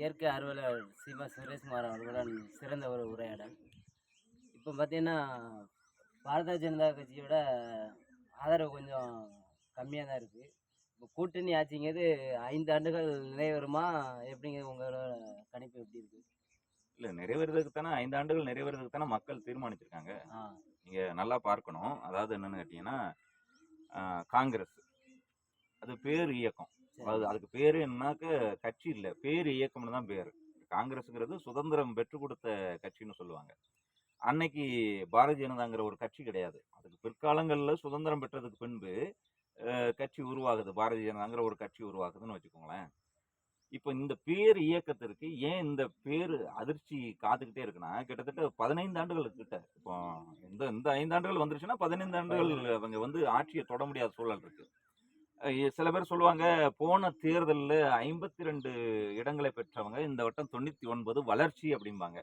இயற்கை ஆர்வலர் சிவ சுரேஷ்குமார் அவர்களுடன் சிறந்த ஒரு உரையாடல். இப்போ பார்த்தீங்கன்னா பாரதிய ஜனதா கட்சியோட ஆதரவு கொஞ்சம் கம்மியாக தான் இருக்குது இப்போ கூட்டணி ஆட்சிங்கிறது ஐந்து ஆண்டுகள் நிறைவேறுமா? எப்படிங்க உங்களோட கணிப்பு எப்படி இருக்குது இல்ல நிறைவேறதுக்கு தானே ஐந்து ஆண்டுகள் நிறைவேறதுக்கு தானே மக்கள் தீர்மானிச்சிருக்காங்க. ஆ. நீங்க நல்லா பார்க்கணும். அதாவது என்னன்னு கேட்டீங்கன்னா காங்கிரஸ். அது பேர் இயக்கம். அது அதுக்கு பேரு என்னன்னாக்க கட்சி இல்ல. பேர் இயக்கம்னு தான் பேரு. காங்கிரஸுங்கிறது சுதந்திரம் பெற்று கொடுத்த கட்சின்னு சொல்லுவாங்க. அன்னைக்கு பாரதிய ஜனதாங்கிற ஒரு கட்சி கிடையாது. அதுக்கு பிற்காலங்கள்ல சுதந்திரம் பெற்றதுக்கு பின்பு கட்சி உருவாகுது. பாரதிய ஜனதாங்கிற ஒரு கட்சி உருவாகுதுன்னு வச்சுக்கோங்களேன். இப்போ இந்த பேர் இயக்கத்திற்கு ஏன் இந்த பேர் அதிர்ச்சி காத்துக்கிட்டே இருக்குன்னா கிட்டத்தட்ட பதினைந்து ஆண்டுகள் கிட்ட. இப்போ இந்த இந்த ஐந்து ஆண்டுகள் வந்துருச்சுன்னா பதினைந்து ஆண்டுகள் அவங்க வந்து ஆட்சியை தொட முடியாத சூழல் இருக்கு. சில பேர் சொல்லுவாங்க போன தேர்தலில் ஐம்பத்தி ரெண்டு இடங்களை பெற்றவங்க இந்த வட்டம் தொண்ணூற்றி ஒன்பது வளர்ச்சி அப்படிம்பாங்க.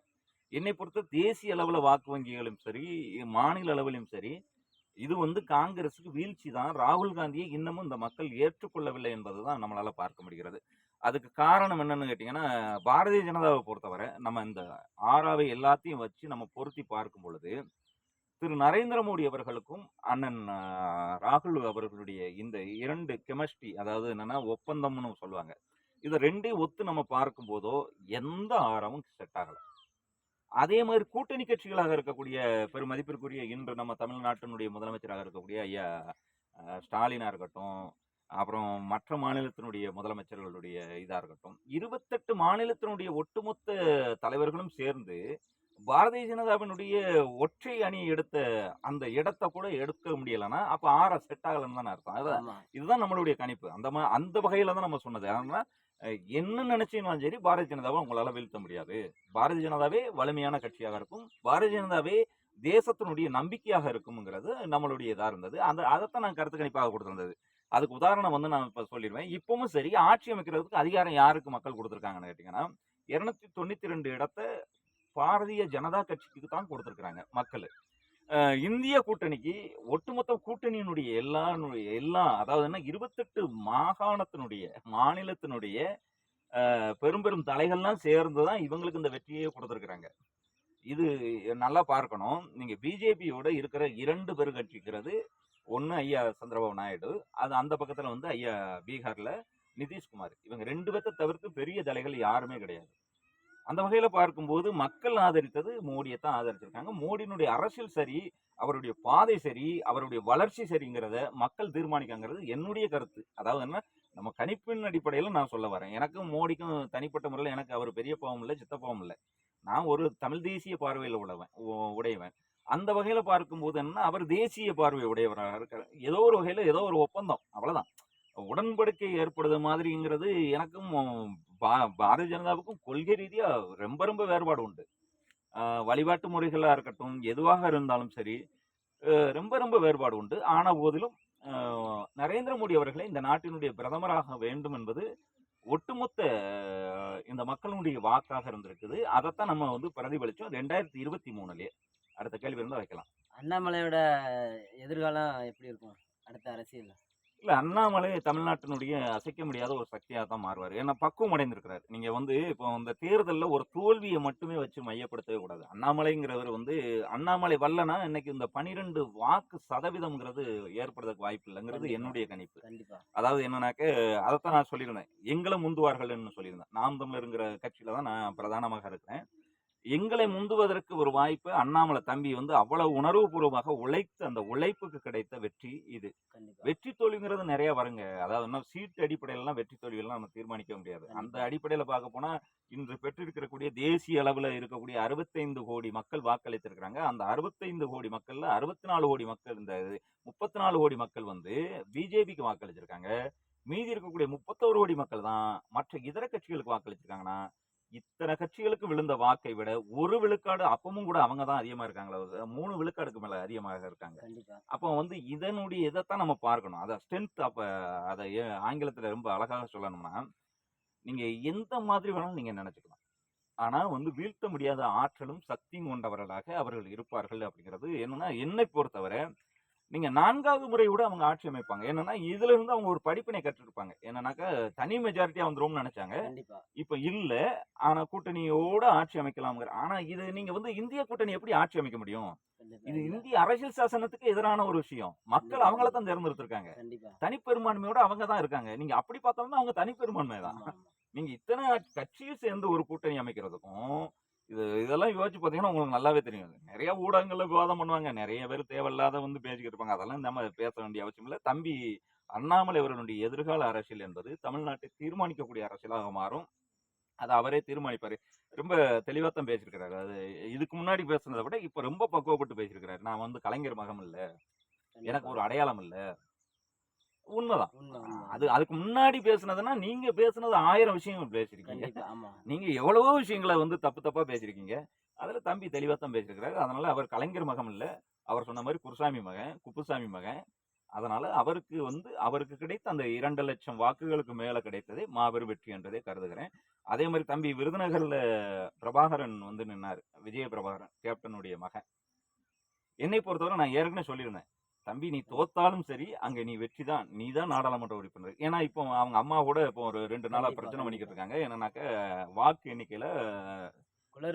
என்னை பொறுத்த தேசிய அளவில் வாக்கு வங்கிகளும் சரி மாநில அளவிலும் சரி இது வந்து காங்கிரஸுக்கு வீழ்ச்சி தான். ராகுல் காந்தியை இன்னமும் இந்த மக்கள் ஏற்றுக்கொள்ளவில்லை என்பது தான் நம்மளால் பார்க்க முடிகிறது. அதுக்கு காரணம் என்னன்னு கேட்டிங்கன்னா பாரதிய ஜனதாவை பொறுத்தவரை நம்ம இந்த ஆறாவை எல்லாத்தையும் வச்சு நம்ம பொருத்தி பார்க்கும் பொழுது திரு நரேந்திர மோடி அவர்களுக்கும் அண்ணன் ராகுல் அவர்களுடைய இந்த இரண்டு கெமிஸ்ட்ரி அதாவது என்னன்னா ஒப்பந்தம்னு சொல்லுவாங்க. இதை ரெண்டையும் ஒத்து நம்ம பார்க்கும் போதோ எந்த ஆரமும் செட் ஆகலை. அதே மாதிரி கூட்டணி கட்சிகளாக இருக்கக்கூடிய பெருமதிப்பிற்குரிய இன்று நம்ம தமிழ்நாட்டினுடைய முதலமைச்சராக இருக்கக்கூடிய ஐயா ஸ்டாலினா இருக்கட்டும் அப்புறம் மற்ற மாநிலத்தினுடைய முதலமைச்சர்களுடைய இதாக இருக்கட்டும் இருபத்தெட்டு மாநிலத்தினுடைய ஒட்டுமொத்த தலைவர்களும் சேர்ந்து பாரதிய ஜனதாவினுடைய ஒற்றை அணி எடுத்த அந்த இடத்தை கூட எடுக்க முடியலன்னா அப்ப ஆற செட் ஆகலன்னு தானே அர்த்தம். இதுதான் நம்மளுடைய கணிப்பு. அந்த மா அந்த வகையில தான் நம்ம சொன்னது. ஆனா என்ன நினைச்சீங்கன்னாலும் சரி பாரதிய ஜனதாவை உங்களால வீழ்த்த முடியாது. பாரதிய ஜனதாவே வலிமையான கட்சியாக இருக்கும். பாரதிய ஜனதாவே தேசத்தினுடைய நம்பிக்கையாக இருக்கும்ங்கிறது நம்மளுடைய இதா இருந்தது. அந்த அதைத்தான் நான் கருத்து கணிப்பாக கொடுத்திருந்தது. அதுக்கு உதாரணம் வந்து நான் இப்ப சொல்லிடுவேன். இப்பவும் சரி ஆட்சி அமைக்கிறதுக்கு அதிகாரம் யாருக்கு மக்கள் கொடுத்துருக்காங்கன்னு கேட்டீங்கன்னா இருநூத்தி தொண்ணூத்தி ரெண்டு இடத்த பாரதிய ஜனதா கட்சிக்கு தான் கொடுத்துருக்குறாங்க மக்கள். இந்திய கூட்டணிக்கு ஒட்டுமொத்த கூட்டணியினுடைய எல்லா எல்லா அதாவது என்ன இருபத்தெட்டு மாகாணத்தினுடைய மாநிலத்தினுடைய பெரும் பெரும் தலைகள்லாம் சேர்ந்து தான் இவங்களுக்கு இந்த வெற்றியே கொடுத்துருக்குறாங்க. இது நல்லா பார்க்கணும். நீங்கள் பிஜேபியோட இருக்கிற இரண்டு பெருங்கட்சிக்கிறது ஒன்று ஐயா சந்திரபாபு நாயுடு அது அந்த பக்கத்தில் வந்து ஐயா பீகாரில் நிதிஷ்குமார். இவங்க ரெண்டு பேர்த்த தவிர்த்து பெரிய தலைகள் யாருமே கிடையாது. அந்த வகையில் பார்க்கும்போது மக்கள் ஆதரித்தது மோடியை தான் ஆதரிச்சிருக்காங்க. மோடியினுடைய அரசியல் சரி அவருடைய பாதை சரி அவருடைய வளர்ச்சி சரிங்கிறத மக்கள் தீர்மானிக்காங்கிறது என்னுடைய கருத்து. அதாவது என்ன? நம்ம கணிப்பின் அடிப்படையில் நான் சொல்ல வரேன். எனக்கும் மோடிக்கும் தனிப்பட்ட முறையில் எனக்கு அவர் பெரிய பாவம் இல்லை சித்தப்பாவும் இல்லை. நான் ஒரு தமிழ் தேசிய பார்வையில் உள்ளவன் உடையவன். அந்த வகையில் பார்க்கும்போது என்ன? அவர் தேசிய பார்வை உடையவராக இருக்கார். ஏதோ ஒரு வகையில் ஏதோ ஒரு ஒப்பந்தம். அவ்வளோதான் உடன்படிக்கை ஏற்படுது மாதிரிங்கிறது எனக்கும் பா- பாரதிய ஜனதாவுக்கும் கொள்கை ரீதியாக ரொம்ப ரொம்ப வேறுபாடு உண்டு. வழிபாட்டு முறைகளாக இருக்கட்டும் எதுவாக இருந்தாலும் சரி ரொம்ப ரொம்ப வேறுபாடு உண்டு. ஆன போதிலும் நரேந்திர மோடி அவர்களை இந்த நாட்டினுடைய பிரதமராக வேண்டும் என்பது ஒட்டுமொத்த இந்த மக்களுடைய வாக்காக இருந்திருக்குது. அதைத்தான் நம்ம வந்து பிரதிபலிச்சோம். ரெண்டாயிரத்தி இருபத்தி மூணுலேயே. அடுத்த கேள்வி இருந்தால் வைக்கலாம். அண்ணாமலையோட எதிர்காலம் எப்படி இருக்கும்? அடுத்த அரசியல் இல்ல அண்ணாமலை தமிழ்நாட்டினுடைய அசைக்க முடியாத ஒரு சக்தியாக தான் மாறுவார். ஏன்னா பக்குவம் அடைந்திருக்கிறார். நீங்க வந்து இப்போ இந்த தேர்தலில் ஒரு தோல்வியை மட்டுமே வச்சு மையப்படுத்தவே கூடாது. அண்ணாமலைங்கிறவர் வந்து அண்ணாமலை வல்லனா இன்னைக்கு இந்த பனிரெண்டு வாக்கு சதவீதம்ங்கிறது ஏற்படுறதுக்கு வாய்ப்பு இல்லைங்கிறது. என்னுடைய கணிப்பு. கண்டிப்பா. அதாவது என்னன்னாக்க அதைத்தான் நான் சொல்லியிருந்தேன். எங்களை முந்துவார்கள்னு சொல்லியிருந்தேன். நாம் தமிழருங்கிற கட்சியில தான் நான் பிரதானமாக இருக்கிறேன். எங்களை முந்துவதற்கு ஒரு வாய்ப்பு அண்ணாமலை தம்பி வந்து அவ்வளவு உணர்வுபூர்வமாக உழைத்து அந்த உழைப்புக்கு கிடைத்த வெற்றி இது. வெற்றி தோல்விங்கிறது நிறைய வருங்க. அதாவது என்ன சீட்டு அடிப்படையிலாம் வெற்றி தோல்வியெல்லாம் நம்ம தீர்மானிக்க முடியாது. அந்த அடிப்படையில பார்க்க போனா இன்று பெற்றிருக்கக்கூடிய தேசிய அளவுல இருக்கக்கூடிய அறுபத்தைந்து கோடி மக்கள் வாக்களித்திருக்கிறாங்க. அந்த அறுபத்தைந்து கோடி மக்கள்ல அறுபத்தி நாலு கோடி மக்கள் இந்த முப்பத்தி நாலு கோடி மக்கள் வந்து பிஜேபிக்கு வாக்களிச்சிருக்காங்க. மீதி இருக்கக்கூடிய முப்பத்தோரு கோடி மக்கள் தான் மற்ற இதர கட்சிகளுக்கு வாக்களிச்சிருக்காங்கன்னா இத்தனை கட்சிகளுக்கு விழுந்த வாக்கை விட ஒரு விழுக்காடு அப்பவும் கூட அவங்க தான் அதிகமா இருக்காங்களா மூணு விழுக்காடுக்கு மேல அதிகமாக இருக்காங்க. அப்போ வந்து இதனுடைய இதைத்தான் நம்ம பார்க்கணும். அதை ஸ்ட்ரென்த் அப்போ அதை ஆங்கிலத்துல ரொம்ப அழகாக சொல்லணும்னா நீங்க எந்த மாதிரி வேணாலும் நீங்க நினைச்சுக்கலாம். ஆனா வந்து வீழ்த்த முடியாத ஆற்றலும் சக்தியும் கொண்டவர்களாக அவர்கள் இருப்பார்கள் அப்படிங்கிறது என்னன்னா என்னை பொறுத்தவரை நீங்க நான்காவது முறை கூட அவங்க ஆட்சி அமைப்பாங்க. என்னன்னா இதுல இருந்து அவங்க ஒரு படிப்பினை கற்றுருப்பாங்க. என்னன்னாக்கா தனி மெஜாரிட்டியா வந்துரும்னு நினைச்சாங்க. இப்ப இல்ல. ஆனா கூட்டணியோட ஆட்சி அமைக்கலாம்ங்கிற ஆனா இது நீங்க வந்து இந்திய கூட்டணி எப்படி ஆட்சி அமைக்க முடியும்? இது இந்திய அரசியல் சாசனத்துக்கு எதிரான ஒரு விஷயம். மக்கள் அவங்கள தான் தேர்ந்தெடுத்திருக்காங்க. தனிப்பெரும்பான்மையோட அவங்க தான் இருக்காங்க. நீங்க அப்படி பார்த்தோம்னா அவங்க தனிப்பெரும்பான்மை தான். நீங்க இத்தனை கட்சியும் சேர்ந்து ஒரு கூட்டணி அமைக்கிறதுக்கும் இது இதெல்லாம் யோசிச்சு பார்த்தீங்கன்னா உங்களுக்கு நல்லாவே தெரியும். நிறைய ஊடகங்கள்ல விவாதம் பண்ணுவாங்க. நிறைய பேர் தேவையில்லாத வந்து பேசிக்கிட்டு இருப்பாங்க. அதெல்லாம் நம்ம பேச வேண்டிய அவசியம் இல்லை. தம்பி அண்ணாமலை அவர்களுடைய எதிர்கால அரசியல் என்பது தமிழ்நாட்டை தீர்மானிக்கக்கூடிய அரசியலாக மாறும். அதை அவரே தீர்மானிப்பாரு. ரொம்ப தெளிவா தான் பேசியிருக்கிறாரு. அது இதுக்கு முன்னாடி பேசுனதை விட இப்ப ரொம்ப பக்குவப்பட்டு பேசியிருக்கிறாரு. நான் வந்து கலைஞர் மகம் இல்ல. எனக்கு ஒரு அடையாளம் இல்ல. உண்மைதான். உண்மை உண்மை. அது அதுக்கு முன்னாடி பேசுனதுன்னா நீங்க பேசுனது ஆயிரம் விஷயங்கள் பேசிருக்கீங்க. நீங்க எவ்வளவோ விஷயங்களை வந்து தப்பு தப்பா பேசியிருக்கீங்க அதுல தம்பி தெளிவா தான் பேசியிருக்கிறாரு அதனால அவர் கலைஞர் மகன் இல்ல. அவர் சொன்ன மாதிரி குருசாமி மகன் குப்புசாமி மகன். அதனால அவருக்கு வந்து அவருக்கு கிடைத்த அந்த இரண்டு லட்சம் வாக்குகளுக்கு மேல கிடைத்ததே மாபெரும் வெற்றி என்றதை கருதுகிறேன். அதே மாதிரி தம்பி விருதுநகர்ல பிரபாகரன் வந்து நின்னார். விஜய பிரபாகரன் கேப்டனுடைய மகன். என்னை பொறுத்தவரை நான் ஏற்கனவே சொல்லியிருந்தேன். தம்பி நீ தோத்தாலும் சரி அங்க நீ வெற்றி தான். நீ தான் நாடாளுமன்ற உறுப்பினர். ஏன்னா இப்போ அவங்க அம்மா கூட இப்போ ஒரு ரெண்டு நாளா பிரச்சனை பண்ணிக்கிட்டு. இருக்காங்க. என்னன்னாக்க வாக்கு எண்ணிக்கையில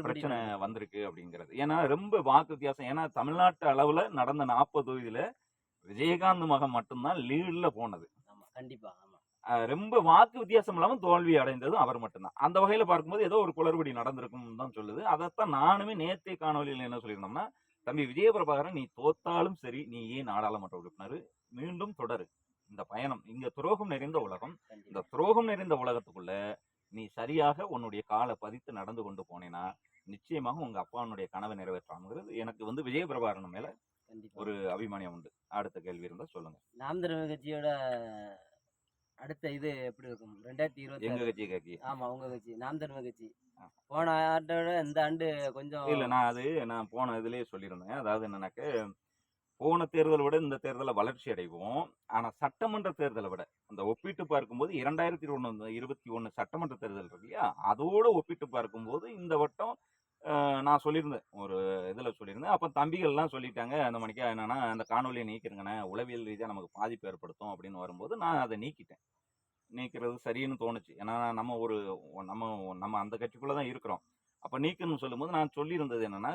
பிரச்சனை. வந்திருக்கு அப்படிங்கிறது. ஏன்னா ரொம்ப வாக்கு வித்தியாசம். ஏன்னா தமிழ்நாட்டு அளவுல நடந்த நாற்பது தொகுதியில விஜயகாந்த் மகன் மட்டும்தான் லீட்ல போனது. ஆமா கண்டிப்பா ரொம்ப வாக்கு வித்தியாசம் இல்லாம தோல்வி அடைந்ததும் அவர் மட்டும்தான். அந்த வகையில பார்க்கும்போது ஏதோ ஒரு குளறுபடி நடந்திருக்கும்னு தான் சொல்லுது. அதைத்தான் நானுமே நேத்தே காணொலியில் என்ன சொல்லியிருந்தோம்னா தம்பி விஜயபிரபாகரன் நீ தோத்தாலும் சரி நீ ஏன் நாடாளுமன்ற உறுப்பினர்? மீண்டும் தொடரு. இந்த பயணம் இங்க துரோகம் நிறைந்த உலகம். இந்த துரோகம் நிறைந்த உலகத்துக்குள்ள நீ சரியாக உன்னுடைய காலை பதித்து நடந்து கொண்டு போனேன்னா நிச்சயமாக உங்க அப்பாவுடைய கனவை நிறைவேற்றாங்கிறது எனக்கு வந்து விஜயபிரபாகரன் மேல ஒரு அபிமானியம் உண்டு. அடுத்த கேள்வி இருந்தா சொல்லுங்க. நாம் தமிழர் கட்சியோட அடுத்த இது எப்படி இருக்கும்? ரெண்டாயிரத்தி இருபத்தி எங்க கட்சி கட்சி. ஆமா உங்க கட்சி. நாம் தமிழர் கட்சி. போன ஆண்டோட இந்த ஆண்டு கொஞ்சம் இல்ல நான் அது நான் போன இதுலயே சொல்லியிருந்தேன். அதாவது என்னன்னாக்க போன தேர்தலை விட இந்த தேர்தலை வளர்ச்சி அடைவோம். ஆனா சட்டமன்ற தேர்தலை விட அந்த ஒப்பிட்டு பார்க்கும்போது இரண்டாயிரத்தி ஒண்ணு இருபத்தி ஒண்ணு சட்டமன்ற தேர்தல் இருக்கு இல்லையா? அதோட ஒப்பிட்டு பார்க்கும்போது இந்த வட்டம் நான் சொல்லியிருந்தேன். ஒரு இதில் சொல்லியிருந்தேன். அப்போ தம்பிகள்லாம் சொல்லிட்டாங்க அந்த மணிக்கா என்னன்னா அந்த காணொலியை நீக்கிருங்கண்ணே. உளவியல் ரீதியாக நமக்கு பாதிப்பு ஏற்படுத்தும் அப்படின்னு வரும்போது நான் அதை நீக்கிட்டேன். நீக்கிறது சரின்னு தோணுச்சு. ஏன்னா நம்ம ஒரு நம்ம நம்ம அந்த கட்சிக்குள்ளே தான் இருக்கிறோம். அப்போ நீக்கணும்னு சொல்லும்போது நான் சொல்லியிருந்தது என்னென்னா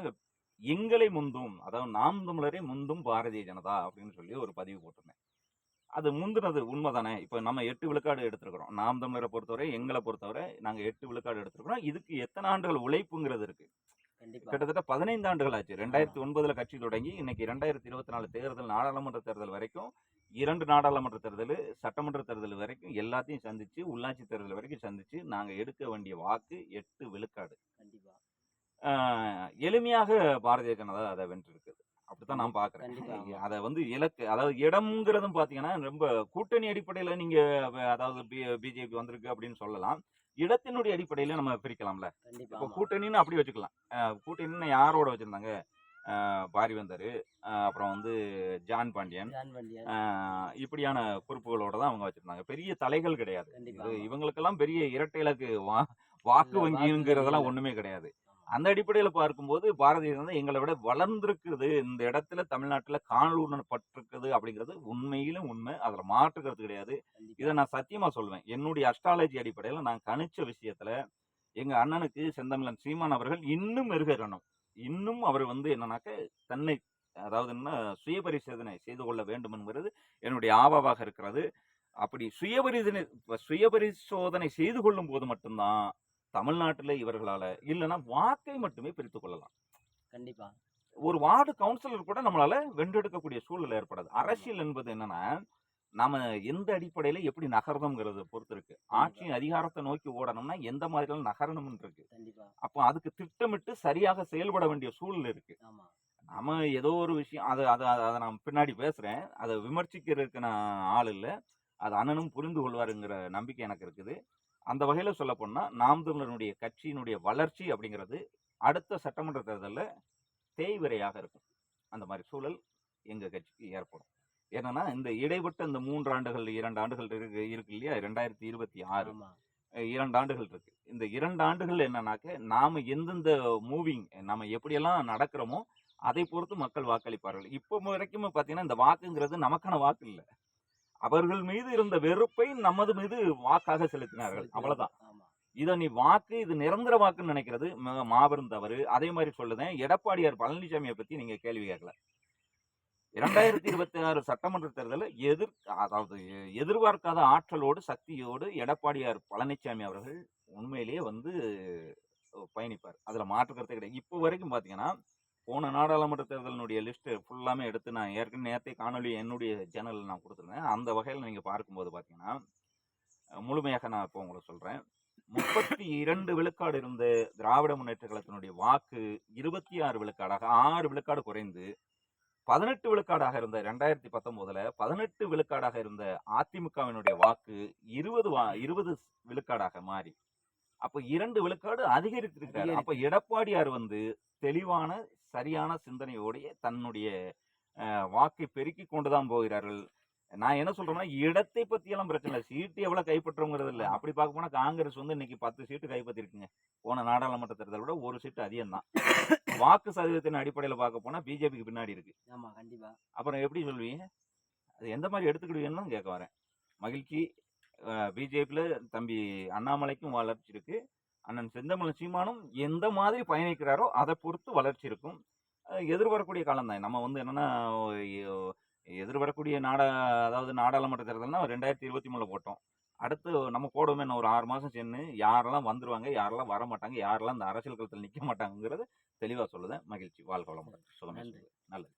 எங்களை முந்தும் அதாவது நாம் தமிழரே முந்தும் பாரதிய ஜனதா அப்படின்னு சொல்லி ஒரு பதிவு போட்டிருந்தேன். அது முந்தினது உண்மைதானே? இப்போ நம்ம எட்டு விழுக்காடு எடுத்துருக்குறோம். நாம் தமிழரை பொறுத்தவரை எங்களை பொறுத்தவரை நாங்கள் எட்டு விழுக்காடு எடுத்துருக்கிறோம். இதுக்கு எத்தனை ஆண்டுகள் உழைப்புங்கிறது இருக்குது கிட்டத்தட்ட பதினைந்து ஆண்டுகள் ஆச்சு. ரெண்டாயிரத்தி ஒன்பதுல கட்சி தொடங்கி இன்னைக்கு ரெண்டாயிரத்தி இருபத்தி நாலு தேர்தல் நாடாளுமன்ற தேர்தல் வரைக்கும் இரண்டு நாடாளுமன்ற தேர்தல் சட்டமன்ற தேர்தல் வரைக்கும் எல்லாத்தையும் சந்திச்சு உள்ளாட்சி தேர்தல் வரைக்கும் சந்திச்சு நாங்க எடுக்க வேண்டிய வாக்கு எட்டு விழுக்காடு. கண்டிப்பா. ஆஹ் எளிமையாக பாரதிய ஜனதா அதை வென்றிருக்குது. அப்படித்தான் நான் பாக்குறேன். அதை வந்து இலக்கு அதாவது இடம்ங்கிறதும் பாத்தீங்கன்னா ரொம்ப கூட்டணி அடிப்படையில நீங்க அதாவது பிஜேபி வந்திருக்கு அப்படின்னு சொல்லலாம். இடத்தினுடைய அடிப்படையில நம்ம பிரிக்கலாம்ல. இப்போ. கூட்டணின்னு அப்படி வச்சுக்கலாம். கூட்டணின்னு யாரோட வச்சிருந்தாங்க? பாரிவந்தர் அப்புறம் வந்து ஜான் பாண்டியன். இப்படியான குறிப்புகளோட தான் அவங்க வச்சிருந்தாங்க. பெரிய தலைகள் கிடையாது. இவங்களுக்கெல்லாம் பெரிய இரட்டை இலக்கு வா வாக்கு வங்கிங்கிறதெல்லாம் ஒண்ணுமே கிடையாது. அந்த அடிப்படையில பார்க்கும்போது பாரதிய ஜனதா எங்களை விட வளர்ந்திருக்குது. இந்த இடத்துல தமிழ்நாட்டுல காணொலிப்பட்டிருக்குது அப்படிங்கிறது உண்மையிலும் உண்மை. அதுல மாற்றுக்கிறது கிடையாது. இதை நான் சத்தியமா சொல்வேன். என்னுடைய அஸ்ட்ராலஜி அடிப்படையில நான் கணிச்ச விஷயத்துல எங்க அண்ணனுக்கு செந்தமிழன் சீமான் அவர்கள் இன்னும் மெருகணும் இன்னும் அவர் வந்து என்னன்னாக்க தன்னை அதாவது என்ன சுயபரிசோதனை செய்து கொள்ள வேண்டும் என்கிறது என்னுடைய ஆவாவாக இருக்கிறது. அப்படி சுயபரிசோதனை சுயபரிசோதனை செய்து கொள்ளும் போது மட்டும்தான் தமிழ்நாட்டில் இவர்களால இல்லைன்னா வாக்கை மட்டுமே பிரித்துக் கொள்ளலாம். கண்டிப்பா. ஒரு வார்டு கவுன்சிலர் கூட நம்மளால வென்றெடுக்கக்கூடிய சூழல் ஏற்படாது. அரசியல் என்பது என்னன்னா நாம எந்த அடிப்படையில எப்படி நகர்றோம்ங்கிறத பொறுத்து இருக்கு ஆட்சி அதிகாரத்தை நோக்கி ஓடணும்னா எந்த மாதிரிலாம் நகரணும்னு இருக்கு. அப்போ அதுக்கு திட்டமிட்டு சரியாக செயல்பட வேண்டிய சூழல் இருக்கு. நம்ம ஏதோ ஒரு விஷயம் அதை அதை அதை நான் பின்னாடி பேசுறேன். அதை விமர்சிக்கிறதுக்கு நான் ஆள் இல்லை. அது அண்ணனும் புரிந்து கொள்வாருங்கிற நம்பிக்கை எனக்கு இருக்குது. அந்த வகையில சொல்ல போனா நாம் தமிழனுடைய கட்சியினுடைய வளர்ச்சி அப்படிங்கிறது அடுத்த சட்டமன்ற தேர்தலில் தேய்விரையாக இருக்கும். அந்த மாதிரி சூழல் எங்க கட்சிக்கு ஏற்படும். ஏன்னா இந்த இடைப்பட்ட இந்த மூன்று ஆண்டுகள் இரண்டு ஆண்டுகள் இருக்கு இருக்கு இல்லையா? ரெண்டாயிரத்தி இருபத்தி ஆறு. இரண்டு ஆண்டுகள் இருக்கு. இந்த இரண்டு ஆண்டுகள் என்னன்னாக்க நாம எந்தெந்த மூவிங் நாம எப்படியெல்லாம் நடக்கிறோமோ அதை பொறுத்து மக்கள் வாக்களிப்பார்கள். இப்போ வரைக்கும் பார்த்தீங்கன்னா இந்த வாக்குங்கிறது நமக்கான வாக்கு இல்லை. அவர்கள் மீது இருந்த வெறுப்பை நமது மீது வாக்காக செலுத்தினார்கள். அவ்வளவுதான். இதை நீ வாக்கு இது நிரந்தர வாக்குன்னு நினைக்கிறது மிக மாபெரும் தவறு. அதே மாதிரி சொல்லுதேன் எடப்பாடியார் பழனிசாமியை பத்தி நீங்க கேள்வி கேட்கல. இரண்டாயிரத்தி இருபத்தி ஆறு சட்டமன்ற தேர்தலில் எதிர் அதாவது எதிர்பார்க்காத ஆற்றலோடு சக்தியோடு எடப்பாடியார் பழனிசாமி அவர்கள் உண்மையிலேயே வந்து பயணிப்பார். அதுல மாற்று கருத்து கிடையாது. இப்போ வரைக்கும் பாத்தீங்கன்னா போன நாடாளுமன்ற தேர்தலினுடைய லிஸ்ட்டு ஃபுல்லாமே எடுத்து நான் ஏற்கனவே நேரத்தை காணொலி என்னுடைய சேனலில் நான் கொடுத்துருந்தேன். அந்த வகையில் நீங்கள் பார்க்கும்போது பார்த்தீங்கன்னா முழுமையாக நான் இப்போ உங்களுக்கு சொல்கிறேன் முப்பத்தி இரண்டு விழுக்காடு இருந்த திராவிட முன்னேற்ற கழகத்தினுடைய வாக்கு இருபத்தி ஆறு விழுக்காடாக ஆறு விழுக்காடு குறைந்து பதினெட்டு விழுக்காடாக இருந்த ரெண்டாயிரத்தி பத்தொன்பதுல பதினெட்டு விழுக்காடாக இருந்த அதிமுகவினுடைய வாக்கு இருபது வா இருபது விழுக்காடாக மாறி. அப்ப இரண்டு விழுக்காடு அதிகரித்திருக்கிறார். அப்ப எடப்பாடியார் வந்து தெளிவான சரியான சிந்தனையோடைய தன்னுடைய வாக்கை பெருக்கி கொண்டுதான் போகிறார்கள். நான் என்ன சொல்றேன்னா இடத்தை பத்தி எல்லாம் பிரச்சனை இல்லை. சீட்டு எவ்வளவு கைப்பற்றுங்கிறது இல்ல. அப்படி பார்க்க போனா காங்கிரஸ் வந்து இன்னைக்கு பத்து சீட்டு கைப்பற்றிருக்குங்க போன நாடாளுமன்ற தேர்தலை விட ஒரு சீட்டு அதிகம் தான் வாக்கு சதவீதத்தின் அடிப்படையில் பார்க்க போனா பிஜேபிக்கு பின்னாடி இருக்கு. ஆமா கண்டிப்பா. அப்புறம் எப்படி சொல்வீங்க? அது எந்த மாதிரி எடுத்துக்கிடுவீங்கன்னு கேட்க வரேன். மகிழ்ச்சி. பிஜேபியில் தம்பி அண்ணாமலைக்கும் வளர்ச்சி இருக்கு. அண்ணன் செந்தமிழன் சீமானும் எந்த மாதிரி பயணிக்கிறாரோ அதை பொறுத்து வளர்ச்சி இருக்கும். எதிர்வரக்கூடிய காலம் தான். நம்ம வந்து என்னன்னா எதிர்வரக்கூடிய நாடா அதாவது நாடாளுமன்ற தேர்தல்னா ரெண்டாயிரத்தி இருபத்தி மூணுல போட்டோம். அடுத்து நம்ம போடுவோமே இன்னும் ஒரு ஆறு மாசம் சென்று யாரெல்லாம் வந்துருவாங்க யாரெல்லாம் வர மாட்டாங்க யாரெல்லாம் இந்த அரசியல் களத்தில் நிற்க மாட்டாங்கிறது தெளிவாக சொல்லுதேன். மகிழ்ச்சி. வாழ்க்கை வளமுடன். சொல்லுது. நல்லது.